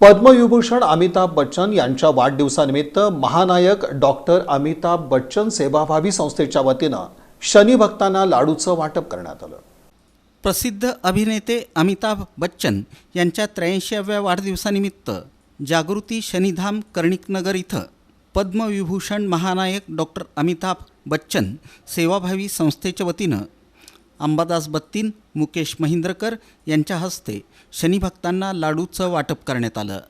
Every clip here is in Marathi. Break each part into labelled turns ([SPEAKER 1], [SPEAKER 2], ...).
[SPEAKER 1] पद्मविभूषण अमिताभ बच्चन यांच्या वाढदिवसानिमित्त महानायक डॉक्टर अमिताभ बच्चन सेवाभावी संस्थेच्या वतीनं शनी भक्तांना लाडूचं वाटप करण्यात आलं.
[SPEAKER 2] प्रसिद्ध अभिनेते अमिताभ बच्चन यांच्या त्र्याऐंशीव्या वाढदिवसानिमित्त जागृती शनिधाम कर्णिकनगर इथं पद्मविभूषण महानायक डॉक्टर अमिताभ बच्चन सेवाभावी संस्थेच्या वतीनं अंबादास बत्तीन मुकेश महिंद्रकर यांच्या हस्ते शनिभक्तांना लाडूचं वाटप करण्यात आलं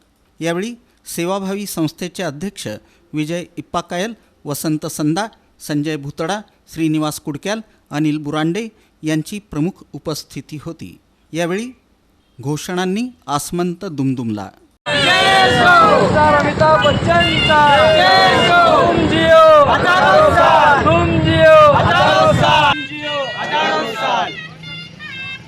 [SPEAKER 2] यावेळी सेवाभावी संस्थेचे अध्यक्ष विजय इप्पाकायल वसंत संदा संजय भुतडा श्रीनिवास कुडक्याल अनिल बुरांडे यांची प्रमुख उपस्थिती होती यावेळी घोषणांनी आसमंत दुमदुमला
[SPEAKER 3] स्टार अमिताभ बच्चनचा तुम जियो तुम जियो तुम जियो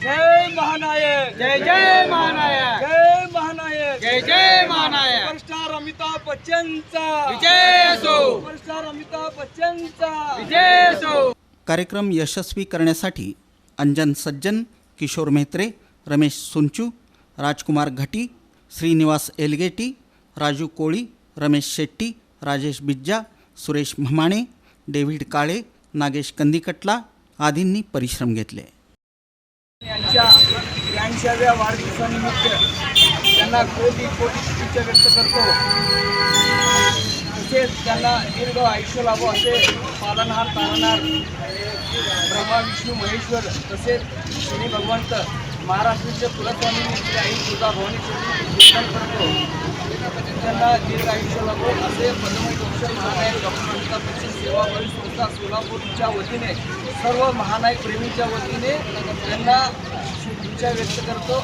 [SPEAKER 3] जय महानायक। जय जय महानायक। जय महानायक। जय जय महानायक। सुपरस्टार अमिताभ बच्चनचा। विजय असो। सुपरस्टार अमिताभ बच्चनचा। विजय असो।
[SPEAKER 2] कार्यक्रम यशस्वी करण्यासाठी अंजन सज्जन किशोर मेहत्रे रमेश सुंचू राजकुमार घटी श्रीनिवास एलगेटी राजू कोळी रमेश शेट्टी राजेश बिज्जा सुरेश म्हामाणे डेव्हिड काळे नागेश कंदिकटला आदींनी परिश्रम घेतले.
[SPEAKER 3] त्र्याऐंशीव्या वाढदिवसानिमित्त त्यांना कोटी कोटी शुभेच्छा व्यक्त करतो. तसेच त्यांना दीर्घ आयुष्य लाभो असे पालनहार तारणार ब्रह्मा विष्णू महेश्वर तसेच श्री भगवंत महाराष्ट्राचे कुलस्वामी श्री आई तुझा भवानी करतो. त्यांना दीर्घ आयुष्य लाभो असे पद्मविभूषण महानायक डॉक्टर अमिताभ बच्चन सेवाभावी संस्था सोलापूरच्या वतीने सर्व महानायक प्रेमीच्या वतीने त्यांना शुभेच्छा व्यक्त करतो.